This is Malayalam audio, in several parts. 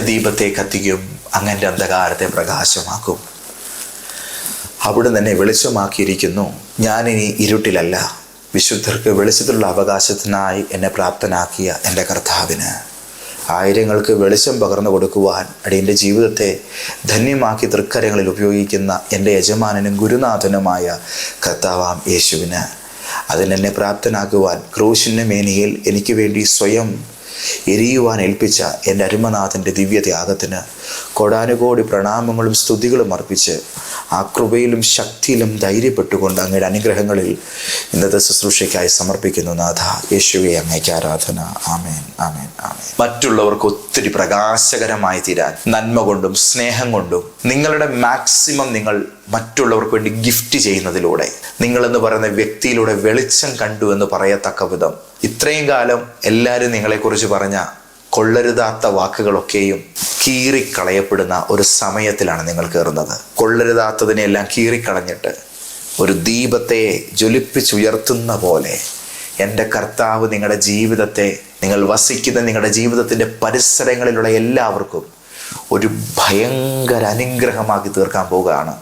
ദീപത്തെ കത്തിക്കും അങ്ങന്റെ അന്ധകാരത്തെ പ്രകാശമാക്കും. അവിടുന്ന് എന്നെ വെളിച്ചമാക്കിയിരിക്കുന്നു. ഞാനിനി ഇരുട്ടിലല്ല. വിശുദ്ധർക്ക് വെളിച്ചത്തിലുള്ള അവകാശത്തിനായി എന്നെ പ്രാപ്തനാക്കിയ എന്റെ കർത്താവിന്. ആയിരങ്ങൾക്ക് വെളിച്ചം പകർന്നു കൊടുക്കുവാൻ അടിയന്റെ ജീവിതത്തെ ധന്യമാക്കി തൃക്കരങ്ങളിൽ ഉപയോഗിക്കുന്ന എന്റെ യജമാനനും ഗുരുനാഥനുമായ കർത്താവാം യേശുവിന്. അതിനെന്നെ പ്രാപ്തനാക്കുവാൻ ക്രൂശിന്റെ മേനിയിൽ എനിക്ക് വേണ്ടി സ്വയം എരിയുവാൻ ഏൽപ്പിച്ച എന്റെ അരുമനാഥന്റെ ദിവ്യത്യാഗത്തിന് കോടാനുകോടി പ്രണാമങ്ങളും സ്തുതികളും അർപ്പിച്ച് ആ കൃപയിലും ശക്തിയിലും ധൈര്യപ്പെട്ടുകൊണ്ട് അങ്ങയുടെ അനുഗ്രഹങ്ങളിൽ ഇന്നത്തെ ശുശ്രൂഷയ്ക്കായി സമർപ്പിക്കുന്നു നാഥ. യേശുവെ അങ്ങയ്ക്ക് ആരാധന. ആമേൻ. ആമേൻ. ആമേൻ. മറ്റുള്ളവർക്ക് ഒത്തിരി പ്രകാശകരമായി തീരാൻ നന്മ കൊണ്ടും സ്നേഹം കൊണ്ടും നിങ്ങളുടെ മാക്സിമം നിങ്ങൾ മറ്റുള്ളവർക്ക് വേണ്ടി ഗിഫ്റ്റ് ചെയ്യുന്നതിലൂടെ നിങ്ങളെന്ന് പറയുന്ന വ്യക്തിയിലൂടെ വെളിച്ചം കണ്ടു എന്ന് പറയത്തക്ക വിധം ഇത്രയും കാലം എല്ലാവരും നിങ്ങളെക്കുറിച്ച് പറഞ്ഞ കൊള്ളരുതാത്ത വാക്കുകളൊക്കെയും കീറിക്കളയപ്പെടുന്ന ഒരു സമയത്തിലാണ് നിങ്ങൾ കയറുന്നത്. കൊള്ളരുതാത്തതിനെല്ലാം കീറിക്കളഞ്ഞിട്ട് ഒരു ദീപത്തെ ജ്വലിപ്പിച്ചുയർത്തുന്ന പോലെ എന്റെ കർത്താവ് നിങ്ങളുടെ ജീവിതത്തെ നിങ്ങൾ വസിക്കുന്ന നിങ്ങളുടെ ജീവിതത്തിന്റെ പരിസരങ്ങളിലുള്ള എല്ലാവർക്കും ഒരു ഭയങ്കര അനുഗ്രഹമാക്കി തീർക്കാൻ പോവുകയാണ്.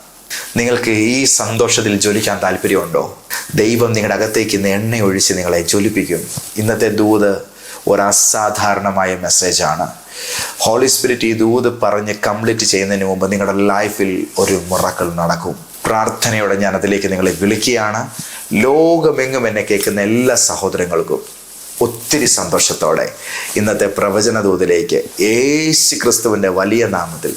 നിങ്ങൾക്ക് ഈ സന്തോഷത്തിൽ ജ്വലിക്കാൻ താല്പര്യമുണ്ടോ? ദൈവം നിങ്ങളുടെ അകത്തേക്ക് ഇന്ന് എണ്ണ ഒഴിച്ച് നിങ്ങളെ ജ്വലിപ്പിക്കും. ഇന്നത്തെ ദൂത് ഒരു അസാധാരണമായ മെസ്സേജാണ് ഹോളി സ്പിരിറ്റ് ഈ ദൂത് പറഞ്ഞ് കംപ്ലീറ്റ് ചെയ്യുന്നതിന് മുമ്പ് നിങ്ങളുടെ ലൈഫിൽ ഒരു മുറക്കൾ നടക്കും. പ്രാർത്ഥനയോടെ ഞാൻ അതിലേക്ക് നിങ്ങളെ വിളിക്കുകയാണ്. ലോകമെങ്ങും എന്നെ കേൾക്കുന്ന എല്ലാ സഹോദരങ്ങൾക്കും ഒത്തിരി സന്തോഷത്തോടെ ഇന്നത്തെ പ്രവചന ദൂതിലേക്ക് യേശു ക്രിസ്തുവിന്റെ വലിയ നാമത്തിൽ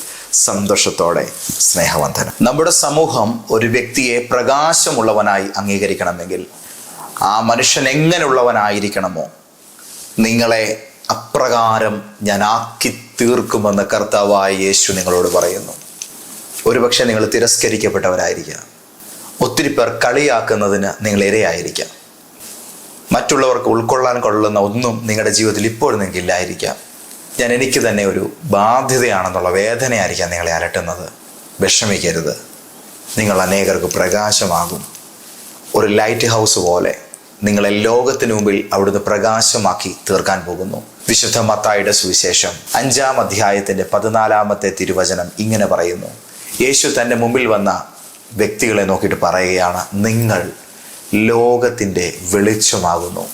സന്തോഷത്തോടെ സ്നേഹവന്ധനം നമ്മുടെ സമൂഹം ഒരു വ്യക്തിയെ പ്രകാശമുള്ളവനായി അംഗീകരിക്കണമെങ്കിൽ ആ മനുഷ്യൻ എങ്ങനെയുള്ളവനായിരിക്കണമോ നിങ്ങളെ അപ്രകാരം ഞാൻ ആക്കി തീർക്കുമെന്ന് കർത്താവായ യേശു നിങ്ങളോട് പറയുന്നു. ഒരുപക്ഷെ നിങ്ങൾ തിരസ്കരിക്കപ്പെട്ടവരായിരിക്കാം. ഒത്തിരി പേർ കളിയാക്കുന്നതിന് നിങ്ങൾ ഇരയായിരിക്കാം. മറ്റുള്ളവർക്ക് ഉൾക്കൊള്ളാൻ കൊള്ളുന്ന ഒന്നും നിങ്ങളുടെ ജീവിതത്തിൽ ഇപ്പോൾ നിങ്ങൾക്ക് ഇല്ലായിരിക്കാം ഞാൻ എനിക്ക് തന്നെ ഒരു ബാധ്യതയാണെന്നുള്ള വേദനയായിരിക്കാം നിങ്ങളെ അലട്ടുന്നത്. വിഷമിക്കരുത്. നിങ്ങൾ അനേകർക്ക് പ്രകാശമാകും. ഒരു ലൈറ്റ് ഹൗസ് പോലെ നിങ്ങളെ ലോകത്തിനു മുമ്പിൽ അവിടുന്ന് പ്രകാശമാക്കി തീർക്കാൻ പോകുന്നു. വിശുദ്ധ മത്തായുടെ സുവിശേഷം അഞ്ചാം അധ്യായത്തിന്റെ പതിനാലാമത്തെ തിരുവചനം ഇങ്ങനെ പറയുന്നു. യേശു തന്റെ മുമ്പിൽ വന്ന വ്യക്തികളെ നോക്കിയിട്ട് പറയുകയാണ് നിങ്ങൾ ലോകത്തിന്റെ വെളിച്ചമാകുന്നു.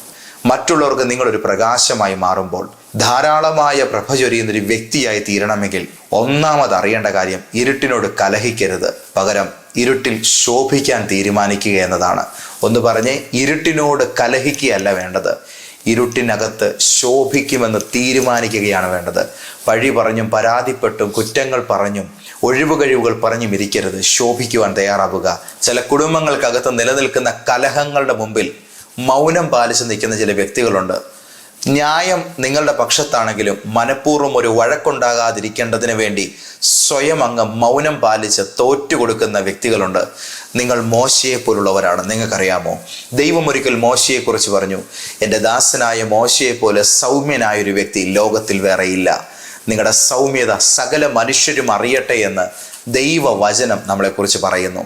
മറ്റുള്ളവർക്ക് നിങ്ങളൊരു പ്രകാശമായി മാറുമ്പോൾ ധാരാളമായ പ്രഭ ചൊരിയുന്ന ഒരു വ്യക്തിയായി തീരണമെങ്കിൽ ഒന്നാമത് അറിയേണ്ട കാര്യം ഇരുട്ടിനോട് കലഹിക്കരുത്. പകരം ഇരുട്ടിൽ ശോഭിക്കാൻ തീരുമാനിക്കുക എന്നതാണ്. ഒന്ന് പറഞ്ഞ് ഇരുട്ടിനോട് കലഹിക്കുകയല്ല വേണ്ടത്. ഇരുട്ടിനകത്ത് ശോഭിക്കുമെന്ന് തീരുമാനിക്കുകയാണ് വേണ്ടത്. പഴി പറഞ്ഞും പരാതിപ്പെട്ടും കുറ്റങ്ങൾ പറഞ്ഞും ഒഴിവ് കഴിവുകൾ പറഞ്ഞും ഇരിക്കരുത്. ശോഭിക്കുവാൻ തയ്യാറാവുക. ചില കുടുംബങ്ങൾക്കകത്ത് നിലനിൽക്കുന്ന കലഹങ്ങളുടെ മുമ്പിൽ മൗനം പാലിച്ച് നിൽക്കുന്ന ചില വ്യക്തികളുണ്ട്. ന്യായം നിങ്ങളുടെ പക്ഷത്താണെങ്കിലും മനഃപൂർവം ഒരു വഴക്കുണ്ടാകാതിരിക്കേണ്ടതിന് വേണ്ടി സ്വയം അങ്ങ് മൗനം പാലിച്ച് തോറ്റു കൊടുക്കുന്ന വ്യക്തികളുണ്ട്. നിങ്ങൾ മോശയെ പോലുള്ളവരാണ് നിങ്ങൾക്കറിയാമോ? ദൈവം ഒരിക്കൽ മോശയെക്കുറിച്ച് പറഞ്ഞു. എന്റെ ദാസനായ മോശയെ പോലെ സൗമ്യനായ ഒരു വ്യക്തി ലോകത്തിൽ വേറെയില്ല. നിങ്ങളുടെ സൗമ്യത സകല മനുഷ്യരും അറിയട്ടെ എന്ന് ദൈവവചനം നമ്മളെക്കുറിച്ച് പറയുന്നു.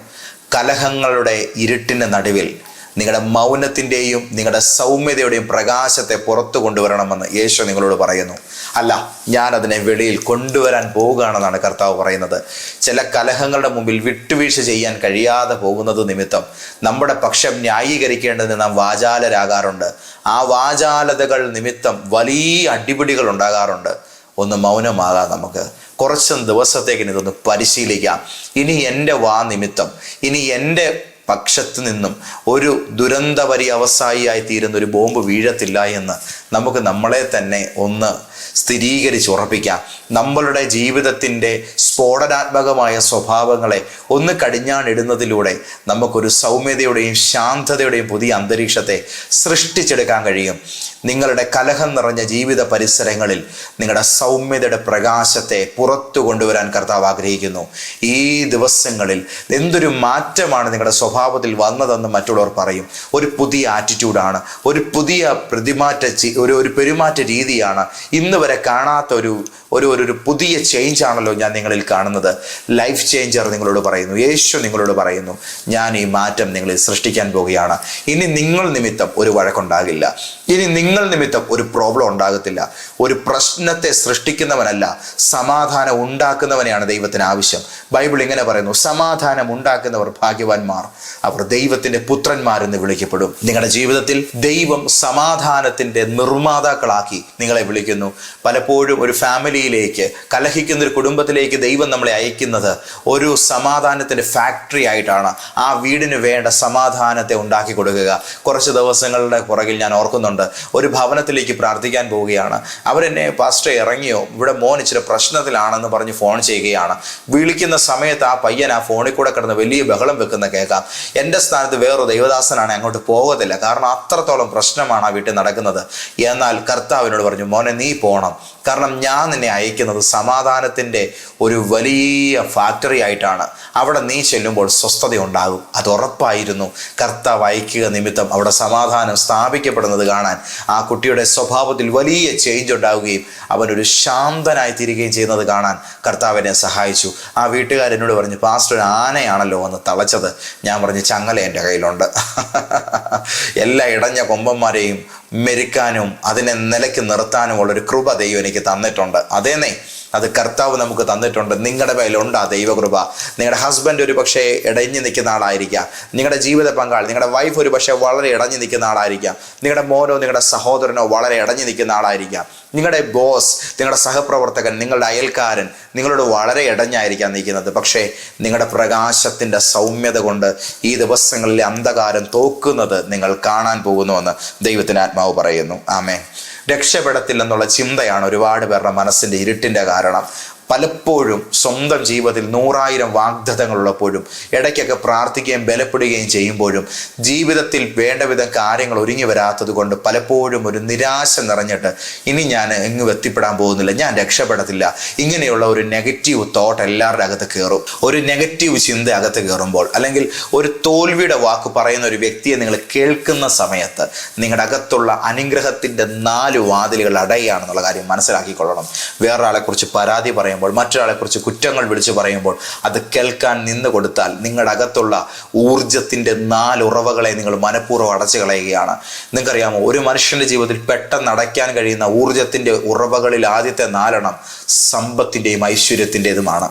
കലഹങ്ങളുടെ ഇരുട്ടിന്റെ നടുവിൽ നിങ്ങളുടെ മൗനത്തിന്റെയും നിങ്ങളുടെ സൗമ്യതയുടെയും പ്രകാശത്തെ പുറത്തു കൊണ്ടുവരണമെന്ന് യേശു നിങ്ങളോട് പറയുന്നു. അല്ല ഞാൻ അതിനെ വെളിയിൽ കൊണ്ടുവരാൻ പോവുകയാണെന്നാണ് കർത്താവ് പറയുന്നത്. ചില കലഹങ്ങളുടെ മുമ്പിൽ വിട്ടുവീഴ്ച ചെയ്യാൻ കഴിയാതെ പോകുന്നത് നിമിത്തം നമ്മുടെ പക്ഷം ന്യായീകരിക്കേണ്ടതിന് നാം വാചാലരാകാറുണ്ട്. ആ വാചാലതകൾ നിമിത്തം വലിയ അടിപിടികൾ ഉണ്ടാകാറുണ്ട്. ഒന്ന് മൗനമാകാം നമുക്ക്. കുറച്ച് ദിവസത്തേക്ക് ഇതൊന്ന് പരിശീലിക്കാം. ഇനി എന്റെ വാ നിമിത്തം. ഇനി എന്റെ പക്ഷത്ത് നിന്നും ഒരു ദുരന്തപരി അവസായിയായി തീരുന്ന ഒരു ബോംബ് വീഴത്തില്ല എന്ന് നമുക്ക് നമ്മളെ തന്നെ ഒന്ന് സ്ഥിരീകരിച്ച് ഉറപ്പിക്കാം നമ്മളുടെ ജീവിതത്തിന്റെ സ്ഫോടനാത്മകമായ സ്വഭാവങ്ങളെ ഒന്ന് കടിഞ്ഞാണിടുന്നതിലൂടെ നമുക്കൊരു സൗമ്യതയുടെയും ശാന്തതയുടെയും പുതിയ അന്തരീക്ഷത്തെ സൃഷ്ടിച്ചെടുക്കാൻ കഴിയും. നിങ്ങളുടെ കലഹം നിറഞ്ഞ ജീവിത പരിസരങ്ങളിൽ നിങ്ങളുടെ സൗമ്യതയുടെ പ്രകാശത്തെ പുറത്തു കൊണ്ടുവരാൻ കർത്താവ് ആഗ്രഹിക്കുന്നു. ഈ ദിവസങ്ങളിൽ എന്തൊരു മാറ്റമാണ് നിങ്ങളുടെ സ്വഭാവത്തിൽ വന്നതെന്ന് മറ്റുള്ളവർ പറയും. ഒരു പുതിയ ആറ്റിറ്റ്യൂഡാണ് ഒരു പുതിയ പ്രതിമാറ്റ ഒരു ഒരു പെരുമാറ്റ രീതിയാണ് ഇന്ന് വരെ കാണാത്ത ഒരു ഒരു ഒരു പുതിയ ചേഞ്ച് ആണല്ലോ ഞാൻ നിങ്ങളിൽ കാണുന്നത്. ലൈഫ് ചേഞ്ചർ നിങ്ങളോട് പറയുന്നു. യേശു നിങ്ങളോട് പറയുന്നു ഞാൻ ഈ മാറ്റം നിങ്ങളിൽ സൃഷ്ടിക്കാൻ പോവുകയാണ് ഇനി നിങ്ങൾ നിമിത്തം ഒരു വഴക്കുണ്ടാകില്ല. ഇനി നിങ്ങൾ നിമിത്തം ഒരു പ്രോബ്ലം ഉണ്ടാകത്തില്ല. ഒരു പ്രശ്നത്തെ സൃഷ്ടിക്കുന്നവനല്ല സമാധാനം ഉണ്ടാക്കുന്നവനെയാണ് ദൈവത്തിന് ആവശ്യം. ബൈബിൾ ഇങ്ങനെ പറയുന്നു സമാധാനം ഉണ്ടാക്കുന്നവർ ഭാഗ്യവാന്മാർ. അവർ ദൈവത്തിന്റെ പുത്രന്മാരെന്ന് വിളിക്കപ്പെടും. നിങ്ങളുടെ ജീവിതത്തിൽ ദൈവം സമാധാനത്തിന്റെ നിർമ്മാതാക്കളാക്കി നിങ്ങളെ വിളിക്കുന്നു. പലപ്പോഴും ഒരു ഫാമിലിയിലേക്ക് കലഹിക്കുന്ന ഒരു കുടുംബത്തിലേക്ക് ദൈവം നമ്മളെ അയക്കുന്നത് ഒരു സമാധാനത്തിന്റെ ഫാക്ടറി ആയിട്ടാണ്. ആ വീടിന് വേണ്ട സമാധാനത്തെ ഉണ്ടാക്കി കൊടുക്കുക. കുറച്ച് ദിവസങ്ങളുടെ പുറകിൽ ഞാൻ ഓർക്കുന്നുണ്ട്. ഒരു ഭവനത്തിലേക്ക് പ്രാർത്ഥിക്കാൻ പോവുകയാണ്. അവരെന്നെ പാസ്റ്റർ ഇറങ്ങിയോ? ഇവിടെ മോൻ ഇച്ചിരി പ്രശ്നത്തിലാണെന്ന് പറഞ്ഞ് ഫോൺ ചെയ്യുകയാണ്. വിളിക്കുന്ന സമയത്ത് ആ പയ്യൻ ആ ഫോണിൽ കൂടെ കിടന്ന് വലിയ ബഹളം വെക്കുന്ന കേൾക്കാം. എന്റെ സ്ഥാനത്ത് വേറൊരു ദൈവദാസനാണ് അങ്ങോട്ട് പോകത്തില്ല. കാരണം അത്രത്തോളം പ്രശ്നമാണ് ആ വീട്ടിൽ നടക്കുന്നത്. എന്നാൽ കർത്താവിനോട് പറഞ്ഞു മോനെ നീ പോണം കാരണം ഞാൻ നിന്നെ അയക്കുന്നത് സമാധാനത്തിന്റെ ഒരു വലിയ ഫാക്ടറി ആയിട്ടാണ്. അവിടെ നീ ചെല്ലുമ്പോൾ സ്വസ്ഥത ഉണ്ടാകും. അത് ഉറപ്പായിരുന്നു. കർത്താവ് അയക്കുക നിമിത്തം അവിടെ സമാധാനം സ്ഥാപിക്കപ്പെടുന്നത് കാണാൻ ആ കുട്ടിയുടെ സ്വഭാവത്തിൽ വലിയ ചേഞ്ച് ഉണ്ടാവുകയും അവനൊരു ശാന്തനായി തീരുകയും ചെയ്യുന്നത് കാണാൻ കർത്താവിനെ സഹായിച്ചു. ആ വീട്ടുകാരനോട് പറഞ്ഞു പാസ്റ്റർ ആനയാണല്ലോ വന്ന് തളച്ചത്. ഞാൻ പറഞ്ഞു ചങ്ങല എന്റെ കയ്യിലുണ്ട്. എല്ലാ ഇടഞ്ഞ കൊമ്പന്മാരെയും മെരുക്കാനും അതിനെ നിലയ്ക്ക് നിർത്താനുമുള്ള ഒരു കൃപ ദൈവം എനിക്ക് തന്നിട്ടുണ്ട്. അതേന്നേ അത് കർത്താവ് നമുക്ക് തന്നിട്ടുണ്ട്. നിങ്ങളുടെ മേലുണ്ട് ആ ദൈവകൃപ. നിങ്ങളുടെ ഹസ്ബൻഡ് ഒരു പക്ഷേ ഇടഞ്ഞു നിൽക്കുന്ന ആളായിരിക്കാം. നിങ്ങളുടെ ജീവിത പങ്കാളി നിങ്ങളുടെ വൈഫ് ഒരു പക്ഷേ വളരെ ഇടഞ്ഞു നിൽക്കുന്ന ആളായിരിക്കാം. നിങ്ങളുടെ മോനോ നിങ്ങളുടെ സഹോദരനോ വളരെ ഇടഞ്ഞു നിൽക്കുന്ന ആളായിരിക്കാം. നിങ്ങളുടെ ബോസ് നിങ്ങളുടെ സഹപ്രവർത്തകൻ നിങ്ങളുടെ അയൽക്കാരൻ നിങ്ങളോട് വളരെ ഇടഞ്ഞായിരിക്കാം നിൽക്കുന്നത്. പക്ഷേ നിങ്ങളുടെ പ്രകാശത്തിന്റെ സൗമ്യത കൊണ്ട് ഈ ദിവസങ്ങളിലെ അന്ധകാരം തോക്കുന്നത് നിങ്ങൾ കാണാൻ പോകുന്നുവെന്ന് ദൈവത്തിന് ആത്മാവ് പറയുന്നു. ആമേ രക്ഷപ്പെടത്തില്ലെന്നുള്ള ചിന്തയാണ് ഒരുപാട് പേരുടെ മനസ്സിന്റെ ഇരുട്ടിന്റെ കാരണം. പലപ്പോഴും സ്വന്തം ജീവിതത്തിൽ നൂറായിരം വാഗ്ദത്തങ്ങളുള്ളപ്പോഴും ഇടയ്ക്കൊക്കെ പ്രാർത്ഥിക്കുകയും ബലപ്പെടുകയും ചെയ്യുമ്പോഴും ജീവിതത്തിൽ വേണ്ട വിധം കാര്യങ്ങൾ ഒരുങ്ങി വരാത്തത് കൊണ്ട് പലപ്പോഴും ഒരു നിരാശ നിറഞ്ഞിട്ട് ഇനി ഞാൻ എങ്ങും എത്തിപ്പെടാൻ പോകുന്നില്ല ഞാൻ രക്ഷപ്പെടത്തില്ല. ഇങ്ങനെയുള്ള ഒരു നെഗറ്റീവ് തോട്ട് എല്ലാവരുടെ അകത്ത് കയറും. ഒരു നെഗറ്റീവ് ചിന്ത അകത്ത് കയറുമ്പോൾ അല്ലെങ്കിൽ ഒരു തോൽവിയുടെ വാക്ക് പറയുന്ന ഒരു വ്യക്തിയെ നിങ്ങൾ കേൾക്കുന്ന സമയത്ത് നിങ്ങളുടെ അകത്തുള്ള അനുഗ്രഹത്തിന്റെ നാല് വാതിലുകൾ അടയുകയാണെന്നുള്ള കാര്യം മനസ്സിലാക്കിക്കൊള്ളണം. വേറൊരാളെക്കുറിച്ച് പരാതി പറയുമ്പോൾ മറ്റൊരാളെ കുറിച്ച് കുറ്റങ്ങൾ വിളിച്ചു പറയുമ്പോൾ അത് കേൾക്കാൻ നിന്ന് കൊടുത്താൽ നിങ്ങളുടെ അകത്തുള്ള ഊർജത്തിന്റെ നാല് ഉറവുകളെ നിങ്ങൾ മനഃപൂർവം അടച്ചു കളയുകയാണ്. നിങ്ങൾക്കറിയാമോ ഒരു മനുഷ്യന്റെ ജീവിതത്തിൽ പെട്ടെന്ന് അടയ്ക്കാൻ കഴിയുന്ന ഊർജത്തിന്റെ ഉറവകളിൽ ആദ്യത്തെ നാലെണ്ണം സമ്പത്തിന്റെയും ഐശ്വര്യത്തിന്റെതുമാണ്.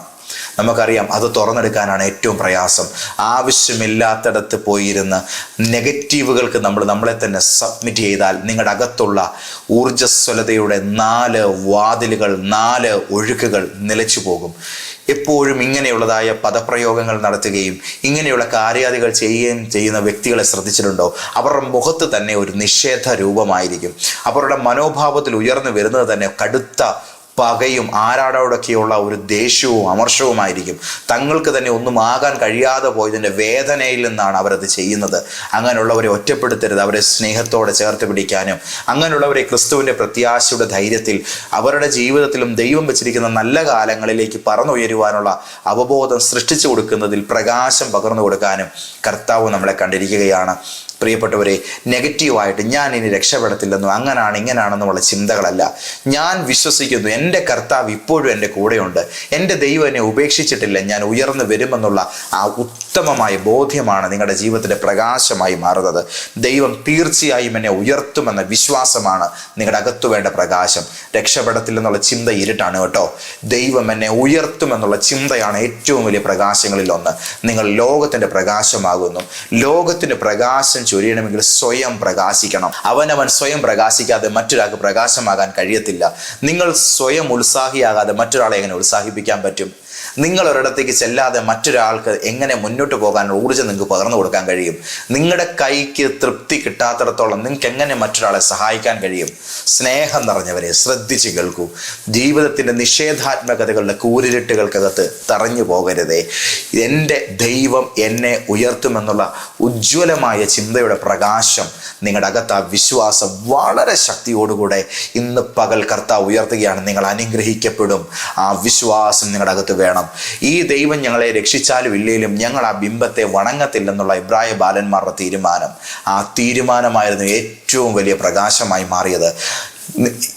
നമുക്കറിയാം അത് തുറന്നെടുക്കാനാണ് ഏറ്റവും പ്രയാസം. ആവശ്യമില്ലാത്തിടത്ത് പോയിരുന്ന് നെഗറ്റീവുകൾക്ക് നമ്മൾ നമ്മളെ തന്നെ സബ്മിറ്റ് ചെയ്താൽ നിങ്ങളുടെ അകത്തുള്ള ഊർജസ്വലതയുടെ നാല് വാതിലുകൾ നാല് ഒഴുക്കുകൾ നിലച്ചു പോകും. എപ്പോഴും ഇങ്ങനെയുള്ളതായ പദപ്രയോഗങ്ങൾ നടത്തുകയും ഇങ്ങനെയുള്ള കാര്യാദികൾ ചെയ്യുകയും ചെയ്യുന്ന വ്യക്തികളെ ശ്രദ്ധിച്ചിട്ടുണ്ടോ? അവരുടെ മുഖത്ത് തന്നെ ഒരു നിഷേധ രൂപമായിരിക്കും അവരുടെ മനോഭാവത്തിൽ ഉയർന്നു വരുന്നത് തന്നെ കടുത്ത പകയും ആരാടോടൊക്കെയുള്ള ഒരു ദേഷ്യവും അമർഷവുമായിരിക്കും. തങ്ങൾക്ക് തന്നെ ഒന്നും ആകാൻ കഴിയാതെ പോയതിന്റെ വേദനയിൽ നിന്നാണ് അവരത് ചെയ്യുന്നത്. അങ്ങനെയുള്ളവരെ ഒറ്റപ്പെടുത്തരുത് അവരെ സ്നേഹത്തോടെ ചേർത്ത് പിടിക്കാനും അങ്ങനെയുള്ളവരെ ക്രിസ്തുവിന്റെ പ്രത്യാശയുടെ ധൈര്യത്തിൽ അവരുടെ ജീവിതത്തിലും ദൈവം വെച്ചിരിക്കുന്ന നല്ല കാലങ്ങളിലേക്ക് പറന്നുയരുവാനുള്ള അവബോധം സൃഷ്ടിച്ചു കൊടുക്കുന്നതിൽ പ്രകാശം പകർന്നു കൊടുക്കാനും കർത്താവ് നമ്മളെ കണ്ടിരിക്കുകയാണ്. പ്രിയപ്പെട്ടവരെ നെഗറ്റീവായിട്ട് ഞാൻ ഇനി രക്ഷപ്പെടത്തില്ലെന്നോ അങ്ങനാണ് ഇങ്ങനാണെന്നുമുള്ള ചിന്തകളല്ല. ഞാൻ വിശ്വസിക്കുന്നു എന്റെ കർത്താവ് ഇപ്പോഴും എന്റെ കൂടെയുണ്ട്. എന്റെ ദൈവം എന്നെ ഉപേക്ഷിച്ചിട്ടില്ല ഞാൻ ഉയർന്നു വരുമെന്നുള്ള ആ ഉത്തമമായ ബോധ്യമാണ് നിങ്ങളുടെ ജീവിതത്തിന്റെ പ്രകാശമായി മാറുന്നത്. ദൈവം തീർച്ചയായും എന്നെ ഉയർത്തുമെന്ന വിശ്വാസമാണ് നിങ്ങളുടെ അകത്തു വേണ്ട പ്രകാശം. രക്ഷപ്പെടത്തില്ലെന്നുള്ള ചിന്ത ഇരുട്ടാണ് കേട്ടോ. ദൈവം എന്നെ ഉയർത്തുമെന്നുള്ള ചിന്തയാണ് ഏറ്റവും വലിയ പ്രകാശങ്ങളിൽ ഒന്ന്. നിങ്ങൾ ലോകത്തിന്റെ പ്രകാശമാകുന്നു. ലോകത്തിന്റെ പ്രകാശം ചൊരിയണമെങ്കിൽ സ്വയം പ്രകാശിക്കണം. അവനവൻ സ്വയം പ്രകാശിക്കാതെ മറ്റൊരാൾക്ക് പ്രകാശമാകാൻ കഴിയത്തില്ല. നിങ്ങൾ സ്വയം ഉത്സാഹിയാകാതെ മറ്റൊരാളെ എങ്ങനെ ഉത്സാഹിപ്പിക്കാൻ പറ്റും? നിങ്ങൾ ഒരിടത്തേക്ക് ചെല്ലാതെ മറ്റൊരാൾക്ക് എങ്ങനെ മുന്നോട്ട് പോകാനുള്ള ഊർജം നിങ്ങൾക്ക് പകർന്നു കൊടുക്കാൻ കഴിയും? നിങ്ങളുടെ കൈക്ക് തൃപ്തി കിട്ടാത്തിടത്തോളം നിങ്ങൾക്ക് എങ്ങനെ മറ്റൊരാളെ സഹായിക്കാൻ കഴിയും? സ്നേഹം നിറഞ്ഞവരെ ശ്രദ്ധിച്ച് കേൾക്കൂ. ജീവിതത്തിന്റെ നിഷേധാത്മകതകളുടെ കൂരിരുട്ടുകൾക്കകത്ത് തറഞ്ഞു പോകരുതേ. എന്റെ ദൈവം എന്നെ ഉയർത്തുമെന്നുള്ള ഉജ്ജ്വലമായ ചിന്തയുടെ പ്രകാശം നിങ്ങളുടെ അകത്ത് ആ വിശ്വാസം വളരെ ശക്തിയോടുകൂടെ ഇന്ന് പകൽ കർത്താവ് ഉയർത്തുകയാണ്. നിങ്ങൾ അനുഗ്രഹിക്കപ്പെടും. ആ വിശ്വാസം നിങ്ങളുടെ അകത്ത് വേണം. ഈ ദൈവം ഞങ്ങളെ രക്ഷിച്ചാലും ഇല്ലെങ്കിലും ഞങ്ങൾ ആ ബിംബത്തെ വണങ്ങത്തില്ലെന്നുള്ള ഇബ്രാഹിം ബാലന്മാരുടെ തീരുമാനം. ആ തീരുമാനമായിരുന്നു ഏറ്റവും വലിയ പ്രകാശമായി മാറിയത്.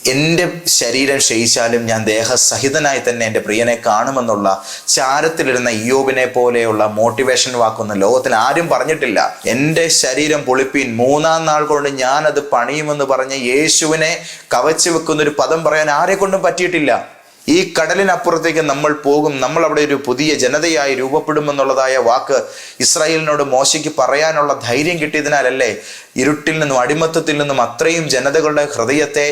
എന്റെ ശരീരം ക്ഷയിച്ചാലും ഞാൻ ദേഹസഹിതനായി തന്നെ എന്റെ പ്രിയനെ കാണുമെന്നുള്ള ചാരത്തിലിരുന്ന ഇയോബിനെ പോലെയുള്ള മോട്ടിവേഷൻ വാക്കൊന്നും ലോകത്തിൽ ആരും പറഞ്ഞിട്ടില്ല. എന്റെ ശരീരം പൊളിപ്പീൻ മൂന്നാം നാൾ കൊണ്ട് ഞാനത് പണിയുമെന്ന് പറഞ്ഞ് യേശുവിനെ കവച്ചു വെക്കുന്ന ഒരു പദം പറയാൻ ആരെ കൊണ്ടും പറ്റിയിട്ടില്ല. ഈ കടലിനപ്പുറത്തേക്ക് നമ്മൾ പോകും നമ്മൾ അവിടെ ഒരു പുതിയ ജനതയായി രൂപപ്പെടുമെന്നുള്ളതായ വാക്ക് ഇസ്രായേലിനോട് മോശയ്ക്ക് പറയാനുള്ള ധൈര്യം കിട്ടിയതിനാലല്ലേ ഇരുട്ടിൽ നിന്നും അടിമത്തത്തിൽ നിന്നും അത്രയും ജനതകളുടെ ഹൃദയത്തെ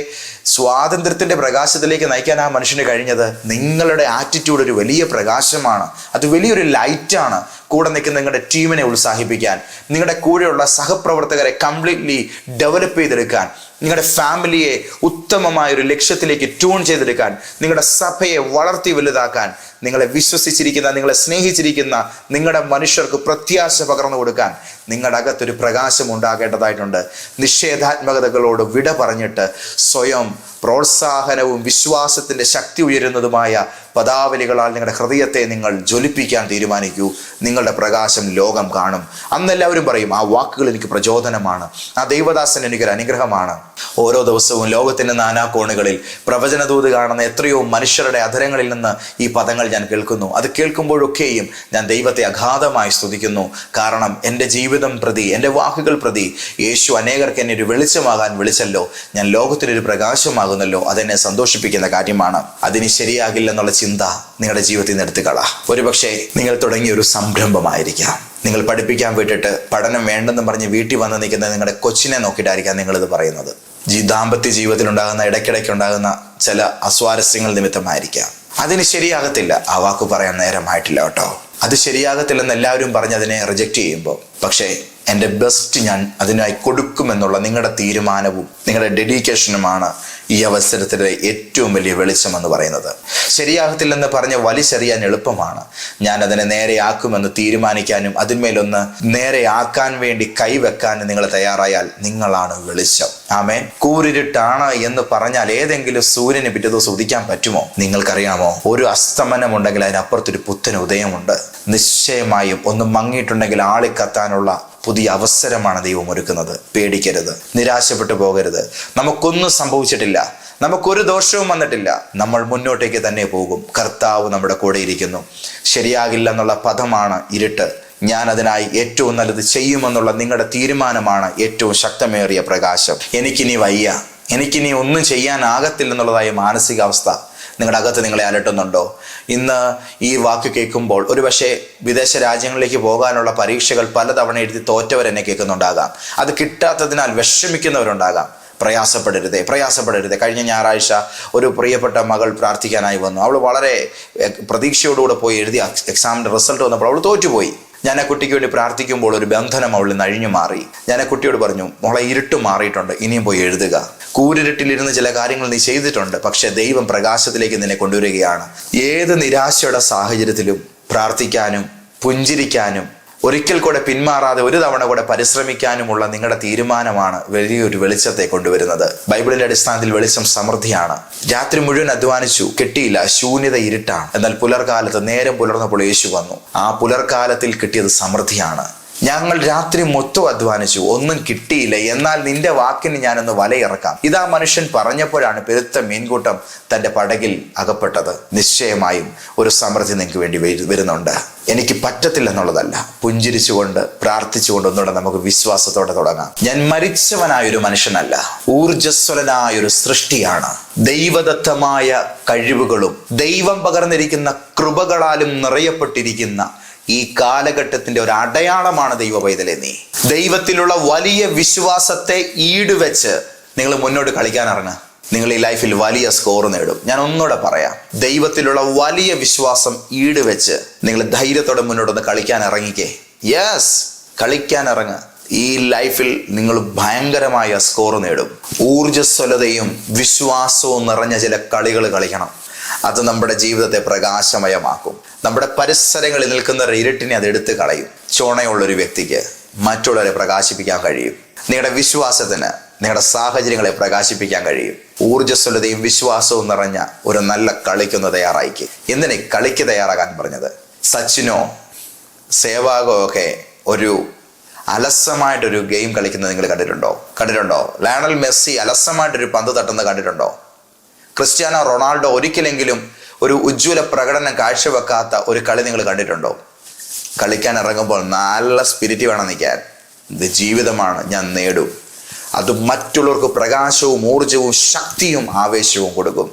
സ്വാതന്ത്ര്യത്തിന്റെ പ്രകാശത്തിലേക്ക് നയിക്കാൻ ആ മനുഷ്യന് കഴിഞ്ഞത് നിങ്ങളുടെ ആറ്റിറ്റ്യൂഡ് ഒരു വലിയ പ്രകാശമാണ്. അത് വലിയൊരു ലൈറ്റാണ് കൂടെ നിൽക്കുന്ന നിങ്ങളുടെ ടീമിനെ ഉത്സാഹിപ്പിക്കാൻ നിങ്ങളുടെ കൂടെയുള്ള സഹപ്രവർത്തകരെ കംപ്ലീറ്റ്ലി ഡെവലപ്പ് ചെയ്തെടുക്കാൻ നിങ്ങളുടെ ഫാമിലിയെ ഉത്തമമായ ഒരു ലക്ഷ്യത്തിലേക്ക് ട്യൂൺ ചെയ്തെടുക്കാൻ നിങ്ങളുടെ സഭയെ വളർത്തി വലുതാക്കാൻ നിങ്ങളെ വിശ്വസിച്ചിരിക്കുന്ന നിങ്ങളെ സ്നേഹിച്ചിരിക്കുന്ന നിങ്ങളുടെ മനുഷ്യർക്ക് പ്രത്യാശ പകർന്നു കൊടുക്കാൻ നിങ്ങളുടെ അകത്തൊരു പ്രകാശം ഉണ്ടാകേണ്ടതായിട്ടുണ്ട്. നിഷേധാത്മകതകളോട് വിട പറഞ്ഞിട്ട് സ്വയം പ്രോത്സാഹനവും വിശ്വാസത്തിന്റെ ശക്തി ഉയരുന്നതുമായ പദാവലികളാൽ നിങ്ങളുടെ ഹൃദയത്തെ നിങ്ങൾ ജ്വലിപ്പിക്കാൻ തീരുമാനിക്കൂ. നിങ്ങളുടെ പ്രകാശം ലോകം കാണും. അന്നെല്ലാവരും പറയും ആ വാക്കുകൾ എനിക്ക് പ്രചോദനമാണ്. ആ ദൈവദാസൻ എനിക്കൊരു അനുഗ്രഹമാണ്. ഓരോ ദിവസവും ലോകത്തിന്റെ നാനാ കോണുകളിൽ പ്രവചനദൂത് കാണുന്ന എത്രയോ മനുഷ്യരുടെ അധരങ്ങളിൽ നിന്ന് ഈ പദങ്ങൾ ഞാൻ കേൾക്കുന്നു. അത് കേൾക്കുമ്പോഴൊക്കെയും ഞാൻ ദൈവത്തെ അഗാധമായി സ്തുതിക്കുന്നു. കാരണം എന്റെ ജീവിതം പ്രതി എന്റെ വാക്കുകൾ പ്രതി യേശു അനേകർക്ക് എന്നെ ഒരു വെളിച്ചമാകാൻ വിളിച്ചല്ലോ. ഞാൻ ലോകത്തിനൊരു പ്രകാശമാകുന്നല്ലോ അതെന്നെ സന്തോഷിപ്പിക്കുന്ന കാര്യമാണ്. അതിന് ശരിയാകില്ലെന്നുള്ള ചിന്ത നിങ്ങളുടെ ജീവിതത്തിൽ നിന്ന് എടുത്തുകള ഒരുപക്ഷെ നിങ്ങൾ തുടങ്ങിയ ഒരു സംരംഭമായിരിക്കാം. നിങ്ങൾ പഠിപ്പിക്കാൻ വിട്ടിട്ട് പഠനം വേണ്ടെന്ന് പറഞ്ഞ് വീട്ടിൽ വന്ന് നിൽക്കുന്ന നിങ്ങളുടെ കൊച്ചിനെ നോക്കിയിട്ടായിരിക്കാം നിങ്ങളിത് പറയുന്നത്. ദാമ്പത്യ ജീവിതത്തിൽ ഉണ്ടാകുന്ന ഇടയ്ക്കിടയ്ക്ക് ഉണ്ടാകുന്ന ചില അസ്വാരസ്യങ്ങൾ നിമിത്തമായിരിക്കാം. അതിന് ശരിയാകത്തില്ല. ആ വാക്ക് പറയാൻ നേരമായിട്ടില്ല കേട്ടോ. അത് ശരിയാകത്തില്ലെന്ന് എല്ലാവരും പറഞ്ഞ് അതിനെ റിജക്റ്റ് ചെയ്യുമ്പോൾ. പക്ഷേ എന്റെ ബെസ്റ്റ് ഞാൻ അതിനായി കൊടുക്കുമെന്നുള്ള നിങ്ങളുടെ തീരുമാനവും നിങ്ങളുടെ ഡെഡിക്കേഷനുമാണ് ഈ അവസരത്തിലെ ഏറ്റവും വലിയ വെളിച്ചം എന്ന് പറയുന്നത്. ശരിയാകത്തില്ലെന്ന് പറഞ്ഞ് വലിച്ചെറിയാൻ എളുപ്പമാണ്. ഞാൻ അതിനെ നേരെയാക്കുമെന്ന് തീരുമാനിക്കാനും അതിന്മേലൊന്ന് നേരെയാക്കാൻ വേണ്ടി കൈവെക്കാനും നിങ്ങൾ തയ്യാറായാൽ നിങ്ങളാണ് വെളിച്ചം. ആമേൻ. കൂരിരുട്ടാണ് എന്ന് പറഞ്ഞാൽ ഏതെങ്കിലും സൂര്യന് പിറ്റേ ദിവസം ഉദിക്കാൻ പറ്റുമോ? നിങ്ങൾക്കറിയാമോ? ഒരു അസ്തമനം ഉണ്ടെങ്കിൽ അതിനപ്പുറത്തൊരു പുത്തൻ ഉദയമുണ്ട്. നിശ്ചയമായും ഒന്ന് മങ്ങിയിട്ടുണ്ടെങ്കിൽ ആളിക്കത്താനുള്ള പുതിയ അവസരമാണ് ദൈവം ഒരുക്കുന്നത്. പേടിക്കരുത്. നിരാശപ്പെട്ടു പോകരുത്. നമുക്കൊന്നും സംഭവിച്ചിട്ടില്ല. നമുക്കൊരു ദോഷവും വന്നിട്ടില്ല. നമ്മൾ മുന്നോട്ടേക്ക് തന്നെ പോകും. കർത്താവ് നമ്മുടെ കൂടെ ഇരിക്കുന്നു. ശരിയാകില്ല എന്നുള്ള പദമാണ് ഇരുട്ട്. ഞാൻ അതിനായി ഏറ്റവും നല്ലത് ചെയ്യുമെന്നുള്ള നിങ്ങളുടെ തീരുമാനമാണ് ഏറ്റവും ശക്തമേറിയ പ്രകാശം. എനിക്കിനി വയ്യ. എനിക്കിനി ഒന്നും ചെയ്യാനാകത്തില്ലെന്നുള്ളതായ മാനസികാവസ്ഥ. നിങ്ങളുടെ അകത്ത് നിങ്ങളെ അലട്ടുന്നുണ്ടോ? ഇന്ന് ഈ വാക്ക് കേൾക്കുമ്പോൾ ഒരുപക്ഷെ വിദേശ രാജ്യങ്ങളിലേക്ക് പോകാനുള്ള പരീക്ഷകൾ പലതവണ എഴുതി തോറ്റവരെന്നെ കേൾക്കുന്നുണ്ടാകാം. അത് കിട്ടാത്തതിനാൽ വിഷമിക്കുന്നവരുണ്ടാകാം. പ്രയാസപ്പെടരുതേ പ്രയാസപ്പെടരുതേ. കഴിഞ്ഞ ഞായറാഴ്ച ഒരു പ്രിയപ്പെട്ട മകൾ പ്രാർത്ഥിക്കാനായി വന്നു. അവൾ വളരെ പ്രതീക്ഷയോടുകൂടെ പോയി എഴുതി എക്സാമിന്റെ റിസൾട്ട് വന്നപ്പോൾ അവൾ തോറ്റുപോയി. ഞാൻ ആ കുട്ടിക്ക് വേണ്ടി പ്രാർത്ഥിക്കുമ്പോൾ ഒരു ബന്ധനം അവളിൽ നിന്ന് അഴിഞ്ഞു മാറി. ഞാൻ ആ കുട്ടിയോട് പറഞ്ഞു മോളെ ഇരുട്ട് മാറിയിട്ടുണ്ട്. ഇനിയും പോയി എഴുതുക. കൂരിരുട്ടിലിരുന്ന് ചില കാര്യങ്ങൾ നീ ചെയ്തിട്ടുണ്ട്. പക്ഷെ ദൈവം പ്രകാശത്തിലേക്ക് നിന്നെ കൊണ്ടുവരികയാണ്. ഏത് നിരാശയുടെ സാഹചര്യത്തിലും പ്രാർത്ഥിക്കാനും പുഞ്ചിരിക്കാനും ഒരിക്കൽ കൂടെ പിന്മാറാതെ ഒരു തവണ കൂടെ പരിശ്രമിക്കാനുമുള്ള നിങ്ങളുടെ തീരുമാനമാണ് വലിയൊരു വെളിച്ചത്തെ കൊണ്ടുവരുന്നത്. ബൈബിളിന്റെ അടിസ്ഥാനത്തിൽ വെളിച്ചം സമൃദ്ധിയാണ്. രാത്രി മുഴുവൻ അധ്വാനിച്ചു കിട്ടിയില്ല ശൂന്യത ഇരുട്ടാണ്. എന്നാൽ പുലർകാലത്ത് നേരം പുലർന്നപ്പോൾ യേശു വന്നു. ആ പുലർകാലത്തിൽ കിട്ടിയത് സമൃദ്ധിയാണ്. ഞങ്ങൾ രാത്രി മൊത്തം അധ്വാനിച്ചു. ഒന്നും കിട്ടിയില്ല. എന്നാൽ നിന്റെ വാക്കിന് ഞാനൊന്ന് വലയിറക്കാം. ഇതാ മനുഷ്യൻ പറഞ്ഞപ്പോഴാണ് പെരുത്ത മീൻകൂട്ടം തന്റെ പടകിൽ അകപ്പെട്ടത്. നിശ്ചയമായും ഒരു സമൃദ്ധി നിങ്ങൾക്ക് വേണ്ടി വരു- വരുന്നുണ്ട്. എനിക്ക് പറ്റത്തില്ലെന്നുള്ളതല്ല പുഞ്ചിരിച്ചുകൊണ്ട് പ്രാർത്ഥിച്ചുകൊണ്ട് ഒന്നുകൂടെ നമുക്ക് വിശ്വാസത്തോടെ തുടങ്ങാം. ഞാൻ മരിച്ചവനായൊരു മനുഷ്യനല്ല. ഊർജസ്വലനായൊരു സൃഷ്ടിയാണ്. ദൈവദത്തമായ കഴിവുകളും ദൈവം പകർന്നിരിക്കുന്ന കൃപകളാലും നിറയപ്പെട്ടിരിക്കുന്ന ഈ കാലഘട്ടത്തിന്റെ ഒരു അടയാളമാണ് ദൈവ പൈതലെ നീ. ദൈവത്തിലുള്ള വലിയ വിശ്വാസത്തെ ഈടുവെച്ച് നിങ്ങൾ മുന്നോട്ട് കളിക്കാൻ ഇറങ്ങുക നിങ്ങൾ ഈ ലൈഫിൽ വലിയ സ്കോർ നേടും. ഞാൻ ഒന്നുകൂടെ പറയാം. ദൈവത്തിലുള്ള വലിയ വിശ്വാസം ഈടുവെച്ച് നിങ്ങൾ ധൈര്യത്തോടെ മുന്നോട്ട് മുന്നോട്ടൊന്ന് കളിക്കാൻ ഇറങ്ങിക്കേ. യെസ് കളിക്കാൻ ഇറങ്ങുക ഈ ലൈഫിൽ നിങ്ങൾ ഭയങ്കരമായ സ്കോർ നേടും. ഊർജസ്വലതയും വിശ്വാസവും നിറഞ്ഞ ചില കളികൾ കളിക്കണം. അത് നമ്മുടെ ജീവിതത്തെ പ്രകാശമയമാക്കും. നമ്മുടെ പരിസരങ്ങളിൽ നിൽക്കുന്ന ഒരു ഇരുട്ടിനെ അത് എടുത്തു കളയും. ചോണയുള്ള ഒരു വ്യക്തിക്ക് മറ്റുള്ളവരെ പ്രകാശിപ്പിക്കാൻ കഴിയും. നിങ്ങളുടെ വിശ്വാസത്തിന് നിങ്ങളുടെ സാഹചര്യങ്ങളെ പ്രകാശിപ്പിക്കാൻ കഴിയും. ഊർജസ്വലതയും വിശ്വാസവും നിറഞ്ഞ ഒരു നല്ല കളിക്കൊന്ന് തയ്യാറായിക്ക്. എന്തിനെ കളിക്ക് തയ്യാറാകാൻ പറഞ്ഞത്? സച്ചിനോ സേവാഗോ ഒക്കെ ഒരു അലസമായിട്ടൊരു ഗെയിം കളിക്കുന്നത് നിങ്ങൾ കണ്ടിട്ടുണ്ടോ? കണ്ടിട്ടുണ്ടോ? ലയണൽ മെസ്സി അലസമായിട്ടൊരു പന്ത് തട്ടുന്നത് കണ്ടിട്ടുണ്ടോ? ക്രിസ്ത്യാനോ റൊണാൾഡോ ഒരിക്കലെങ്കിലും ഒരു ഉജ്ജ്വല പ്രകടനം കാഴ്ചവെക്കാത്ത ഒരു കളി നിങ്ങൾ കണ്ടിട്ടുണ്ടോ? കളിക്കാൻ ഇറങ്ങുമ്പോൾ നല്ല സ്പിരിറ്റ് വേണം നിൽക്കാൻ. ഇത് ജീവിതമാണ് ഞാൻ നേടും. അത് മറ്റുള്ളവർക്ക് പ്രകാശവും ഊർജവും ശക്തിയും ആവേശവും കൊടുക്കും.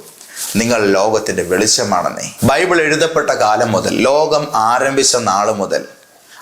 നിങ്ങൾ ലോകത്തിന്റെ വെളിച്ചമാണെന്നേ. ബൈബിൾ എഴുതപ്പെട്ട കാലം മുതൽ ലോകം ആരംഭിച്ച നാൾ മുതൽ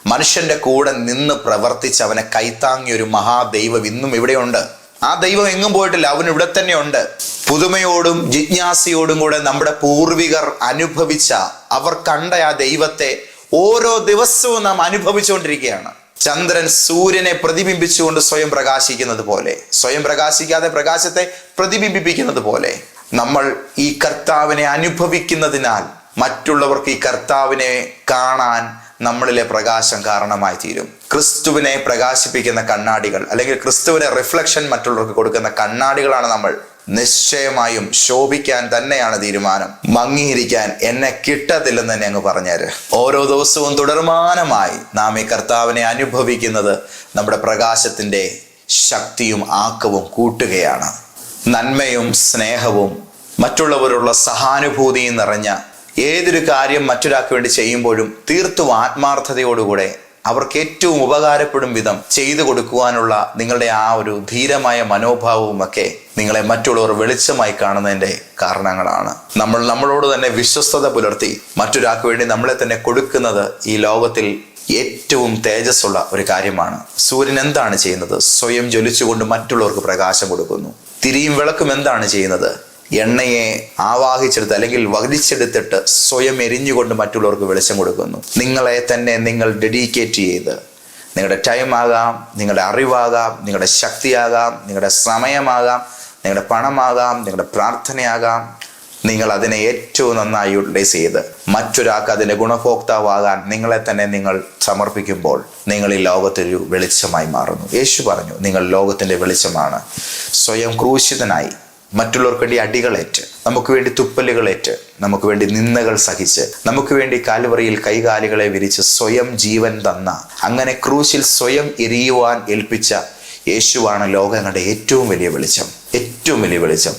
മനുഷ്യന്റെ കൂടെ നിന്ന് പ്രവർത്തിച്ച് അവനെ കൈത്താങ്ങിയ ഒരു മഹാദൈവം ഇന്നും ഇവിടെയുണ്ട്. ആ ദൈവം എങ്ങും പോയിട്ടില്ല. അവൻ ഇവിടെ തന്നെയുണ്ട് പുതുമയോടും ജിജ്ഞാസയോടും കൂടെ നമ്മുടെ പൂർവികർ അനുഭവിച്ച അവർ കണ്ട ആ ദൈവത്തെ ഓരോ ദിവസവും നാം അനുഭവിച്ചുകൊണ്ടിരിക്കുകയാണ്. ചന്ദ്രൻ സൂര്യനെ പ്രതിബിംബിച്ചുകൊണ്ട് സ്വയം പ്രകാശിക്കുന്നത് പോലെ സ്വയം പ്രകാശിക്കാതെ പ്രകാശത്തെ പ്രതിബിംബിപ്പിക്കുന്നത് പോലെ നമ്മൾ ഈ കർത്താവിനെ അനുഭവിക്കുന്നതിനാൽ മറ്റുള്ളവർക്ക് ഈ കർത്താവിനെ കാണാൻ നമ്മളിലെ പ്രകാശം കാരണമായി തീരും. ക്രിസ്തുവിനെ പ്രകാശിപ്പിക്കുന്ന കണ്ണാടികൾ അല്ലെങ്കിൽ ക്രിസ്തുവിനെ റിഫ്ലക്ഷൻ മറ്റുള്ളവർക്ക് കൊടുക്കുന്ന കണ്ണാടികളാണ് നമ്മൾ. നിശ്ചയമായും ശോഭിക്കാൻ തന്നെയാണ് തീരുമാനം. മങ്ങിയിരിക്കാൻ എന്നെ കിട്ടത്തില്ലെന്ന് തന്നെ അങ്ങ് പറഞ്ഞേര്. ഓരോ ദിവസവും തുടർമാനമായി നാം ഈ കർത്താവിനെ അനുഭവിക്കുന്നത് നമ്മുടെ പ്രകാശത്തിന്റെ ശക്തിയും ആക്കവും കൂട്ടുകയാണ്. നന്മയും സ്നേഹവും മറ്റുള്ളവരുള്ള സഹാനുഭൂതിയും നിറഞ്ഞ ഏതൊരു കാര്യം മറ്റൊരാൾക്ക് വേണ്ടി ചെയ്യുമ്പോഴും തീർത്തും ആത്മാർത്ഥതയോടുകൂടെ അവർക്ക് ഏറ്റവും ഉപകാരപ്പെടും വിധം ചെയ്തു കൊടുക്കുവാനുള്ള നിങ്ങളുടെ ആ ഒരു ധീരമായ മനോഭാവവും ഒക്കെ നിങ്ങളെ മറ്റുള്ളവർ വെളിച്ചമായി കാണുന്നതിന്റെ കാരണങ്ങളാണ്. നമ്മൾ നമ്മളോട് തന്നെ വിശ്വസ്തത പുലർത്തി മറ്റൊരാൾക്ക് വേണ്ടി നമ്മളെ തന്നെ കൊടുക്കുന്നത് ഈ ലോകത്തിൽ ഏറ്റവും തേജസ്സുള്ള ഒരു കാര്യമാണ്. സൂര്യൻ എന്താണ് ചെയ്യുന്നത്? സ്വയം ജ്വലിച്ചുകൊണ്ട് മറ്റുള്ളവർക്ക് പ്രകാശം കൊടുക്കുന്നു. തിരിയും വിളക്കും എന്താണ് ചെയ്യുന്നത്? എണ്ണയെ ആവാഹിച്ചെടുത്ത് അല്ലെങ്കിൽ വഹിച്ചെടുത്തിട്ട് സ്വയം എരിഞ്ഞുകൊണ്ട് മറ്റുള്ളവർക്ക് വെളിച്ചം കൊടുക്കുന്നു. നിങ്ങളെ തന്നെ നിങ്ങൾ ഡെഡിക്കേറ്റ് ചെയ്ത് നിങ്ങളുടെ ടൈം ആകാം നിങ്ങളുടെ അറിവാകാം നിങ്ങളുടെ ശക്തിയാകാം നിങ്ങളുടെ സമയമാകാം നിങ്ങളുടെ പണമാകാം നിങ്ങളുടെ പ്രാർത്ഥനയാകാം. നിങ്ങൾ അതിനെ ഏറ്റവും നന്നായി യൂട്ടിലൈസ് ചെയ്ത് മറ്റൊരാൾക്ക് അതിന്റെ ഗുണഭോക്താവാകാൻ നിങ്ങളെ തന്നെ നിങ്ങൾ സമർപ്പിക്കുമ്പോൾ നിങ്ങൾ ഈ ലോകത്തൊരു വെളിച്ചമായി മാറുന്നു. യേശു പറഞ്ഞു നിങ്ങൾ ലോകത്തിന്റെ വെളിച്ചമാണ്. സ്വയം ക്രൂശിതനായി മറ്റുള്ളവർക്ക് വേണ്ടി അടികളേറ്റ് നമുക്ക് വേണ്ടി തുപ്പലുകളേറ്റ് നമുക്ക് വേണ്ടി നിന്ദകൾ സഹിച്ച് നമുക്ക് വേണ്ടി കാലുവറിയിൽ കൈകാലുകളെ വിരിച്ച് സ്വയം ജീവൻ തന്ന അങ്ങനെ ക്രൂശിൽ സ്വയം എരിയുവാൻ ഏൽപ്പിച്ച യേശുവാണ് ലോകങ്ങളുടെ ഏറ്റവും വലിയ വെളിച്ചം ഏറ്റവും വലിയ വെളിച്ചം.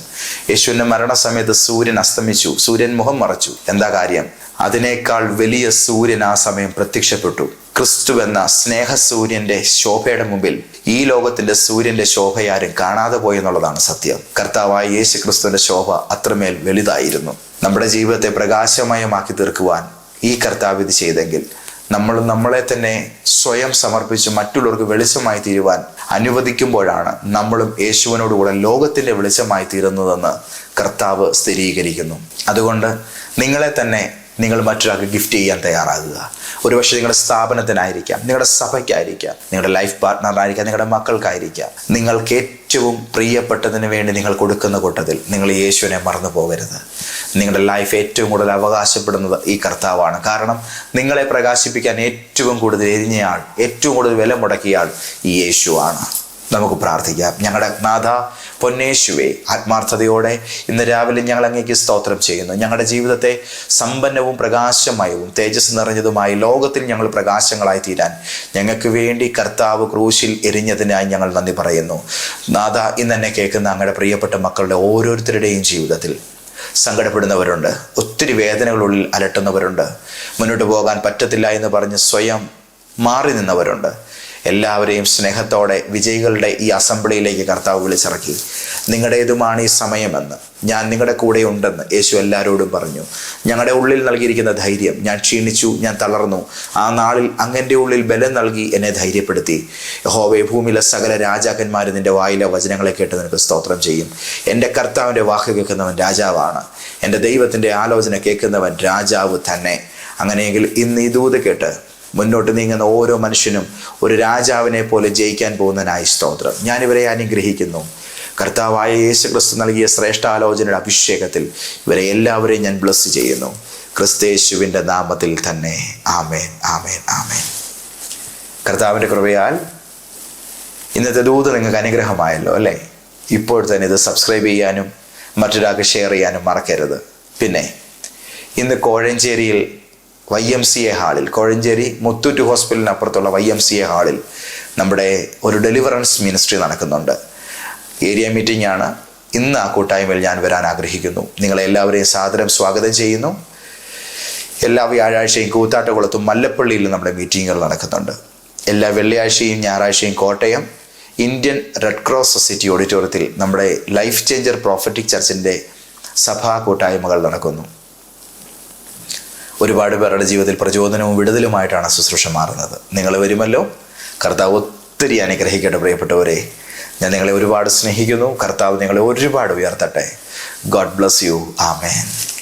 യേശുവിന്റെ മരണസമയത്ത് സൂര്യൻ അസ്തമിച്ചു സൂര്യൻ മുഖം മറച്ചു. എന്താ കാര്യം? അതിനേക്കാൾ വലിയ സൂര്യൻ ആ സമയം പ്രത്യക്ഷപ്പെട്ടു. ക്രിസ്തു എന്ന സ്നേഹസൂര്യന്റെ ശോഭയുടെ മുമ്പിൽ ഈ ലോകത്തിന്റെ സൂര്യന്റെ ശോഭയാരും കാണാതെ പോയി എന്നുള്ളതാണ് സത്യം. കർത്താവായ യേശു ക്രിസ്തുവിന്റെ ശോഭ അത്രമേൽ വലുതായിരുന്നു. നമ്മുടെ ജീവിതത്തെ പ്രകാശമയമാക്കി തീർക്കുവാൻ ഈ കർത്താവ് ഇത് ചെയ്തെങ്കിൽ നമ്മൾ നമ്മളെ തന്നെ സ്വയം സമർപ്പിച്ച് മറ്റുള്ളവർക്ക് വെളിച്ചമായി തീരുവാൻ അനുവദിക്കുമ്പോഴാണ് നമ്മളും യേശുവിനോടുകൂടെ ലോകത്തിന്റെ വെളിച്ചമായി തീരുന്നതെന്ന് കർത്താവ് സ്ഥിരീകരിക്കുന്നു. അതുകൊണ്ട് നിങ്ങളെ തന്നെ നിങ്ങൾ മറ്റൊരാൾക്ക് ഗിഫ്റ്റ് ചെയ്യാൻ തയ്യാറാകുക. ഒരുപക്ഷെ നിങ്ങളുടെ സ്ഥാപനത്തിനായിരിക്കാം നിങ്ങളുടെ സഭയ്ക്കായിരിക്കാം നിങ്ങളുടെ ലൈഫ് പാർട്ട്ണറിനായിരിക്കാം നിങ്ങളുടെ മക്കൾക്കായിരിക്കാം. നിങ്ങൾക്ക് ഏറ്റവും പ്രിയപ്പെട്ടതിന് വേണ്ടി നിങ്ങൾ കൊടുക്കുന്ന കൂട്ടത്തിൽ നിങ്ങൾ യേശുവിനെ മറന്നു പോകരുത്. നിങ്ങളുടെ ലൈഫ് ഏറ്റവും കൂടുതൽ അവകാശപ്പെടുന്നത് ഈ കർത്താവാണ്. കാരണം നിങ്ങളെ പ്രകാശിപ്പിക്കാൻ ഏറ്റവും കൂടുതൽ എരിഞ്ഞയാൾ ഏറ്റവും കൂടുതൽ വില മുടക്കിയ ആൾ ഈ യേശുവാണ്. നമുക്ക് പ്രാർത്ഥിക്കാം. ഞങ്ങളുടെ നാഥ പൊന്നേശുവെ ആത്മാർത്ഥതയോടെ ഇന്ന് രാവിലെ ഞങ്ങൾ അങ്ങേക്ക് സ്തോത്രം ചെയ്യുന്നു. ഞങ്ങളുടെ ജീവിതത്തെ സമ്പന്നവും പ്രകാശമയവും തേജസ് നിറഞ്ഞതുമായി ലോകത്തിൽ ഞങ്ങൾ പ്രകാശങ്ങളായി തീരാൻ ഞങ്ങൾക്ക് വേണ്ടി കർത്താവ് ക്രൂശിൽ എരിഞ്ഞതിനായി ഞങ്ങൾ നന്ദി പറയുന്നു. നാഥ ഇന്ന് എന്നെ കേൾക്കുന്ന അങ്ങയുടെ പ്രിയപ്പെട്ട മക്കളുടെ ഓരോരുത്തരുടെയും ജീവിതത്തിൽ സങ്കടപ്പെടുന്നവരുണ്ട് ഒത്തിരി വേദനകളുള്ളിൽ അലട്ടുന്നവരുണ്ട് മുന്നോട്ട് പോകാൻ പറ്റത്തില്ല എന്ന് പറഞ്ഞ് സ്വയം മാറി നിന്നവരുണ്ട്. എല്ലാവരെയും സ്നേഹത്തോടെ വിജയികളുടെ ഈ അസംബ്ലിയിലേക്ക് കർത്താവ് വിളിച്ചിറക്കി. നിങ്ങളുടേതുമാണ് ഈ സമയമെന്ന്. ഞാൻ നിങ്ങളുടെ കൂടെ ഉണ്ടെന്ന് യേശു എല്ലാവരോടും പറഞ്ഞു. ഞങ്ങളുടെ ഉള്ളിൽ നൽകിയിരിക്കുന്ന ധൈര്യം ഞാൻ ക്ഷീണിച്ചു ഞാൻ തളർന്നു. ആ നാളിൽ അങ്ങന്റെ ഉള്ളിൽ ബലം നൽകി എന്നെ ധൈര്യപ്പെടുത്തി. ഹോവേ ഭൂമിയിലെ സകല രാജാക്കന്മാരും നിന്റെ വായിലെ വചനങ്ങളെ കേട്ട് നിനക്ക് സ്തോത്രം ചെയ്യും. എന്റെ കർത്താവിന്റെ വാക്ക് കേൾക്കുന്നവൻ രാജാവാണ്. എന്റെ ദൈവത്തിന്റെ ആലോചന കേൾക്കുന്നവൻ രാജാവ് തന്നെ. അങ്ങനെയെങ്കിൽ ഇന്ന് ദൂത് കേട്ട് മുന്നോട്ട് നീങ്ങുന്ന ഓരോ മനുഷ്യനും ഒരു രാജാവിനെ പോലെ ജയിക്കാൻ പോകുന്നതിനായി സ്തോത്രം. ഞാനിവരെ അനുഗ്രഹിക്കുന്നു. കർത്താവായ യേശു ക്രിസ്തു നൽകിയ ശ്രേഷ്ഠാലോചനയുടെ അഭിഷേകത്തിൽ ഇവരെ എല്ലാവരെയും ഞാൻ ബ്ലസ് ചെയ്യുന്നു. ക്രിസ്തേശുവിന്റെ നാമത്തിൽ തന്നെ. ആമേൻ ആമേൻ ആമേൻ. കർത്താവിന്റെ കൃപയാൽ ഇന്നത്തെ ദൂത് നിങ്ങൾക്ക് അനുഗ്രഹമായല്ലോ അല്ലേ? ഇപ്പോൾ തന്നെ ഇത് സബ്സ്ക്രൈബ് ചെയ്യാനും മറ്റൊരാൾക്ക് ഷെയർ ചെയ്യാനും മറക്കരുത്. പിന്നെ ഇന്ന് കോഴഞ്ചേരിയിൽ വൈ എം സി എ ഹാളിൽ കോഴഞ്ചേരി മുത്തൂറ്റ് ഹോസ്പിറ്റലിനപ്പുറത്തുള്ള വൈ എം സി എ ഹാളിൽ നമ്മുടെ ഒരു ഡെലിവറൻസ് മിനിസ്ട്രി നടക്കുന്നുണ്ട്. ഏരിയ മീറ്റിംഗ് ആണ്. ഇന്ന് ആ കൂട്ടായ്മയിൽ ഞാൻ വരാൻ ആഗ്രഹിക്കുന്നു. നിങ്ങളെ എല്ലാവരെയും സാദരം സ്വാഗതം ചെയ്യുന്നു. എല്ലാ വ്യാഴാഴ്ചയും കൂത്താട്ടകുളത്തും മല്ലപ്പള്ളിയിൽ നമ്മുടെ മീറ്റിങ്ങുകൾ നടക്കുന്നുണ്ട്. എല്ലാ വെള്ളിയാഴ്ചയും ഞായറാഴ്ചയും Kottayam Indian Red Cross society ഓഡിറ്റോറിയത്തിൽ നമ്മുടെ ലൈഫ് ചേഞ്ചർ പ്രോഫറ്റിക് ചർച്ചിന്റെ സഭാ കൂട്ടായ്മകൾ നടക്കുന്നു. ഒരുപാട് പേരുടെ ജീവിതത്തിൽ പ്രചോദനവും വിടുതലുമായിട്ടാണ് ശുശ്രൂഷ മാറുന്നത്. നിങ്ങൾ വരുമല്ലോ. കർത്താവ് ഒത്തിരി അനുഗ്രഹിക്കട്ടെ പ്രിയപ്പെട്ടവരെ. ഞാൻ നിങ്ങളെ ഒരുപാട് സ്നേഹിക്കുന്നു. കർത്താവ് നിങ്ങളെ ഒരുപാട് ഉയർത്തട്ടെ. God bless you amen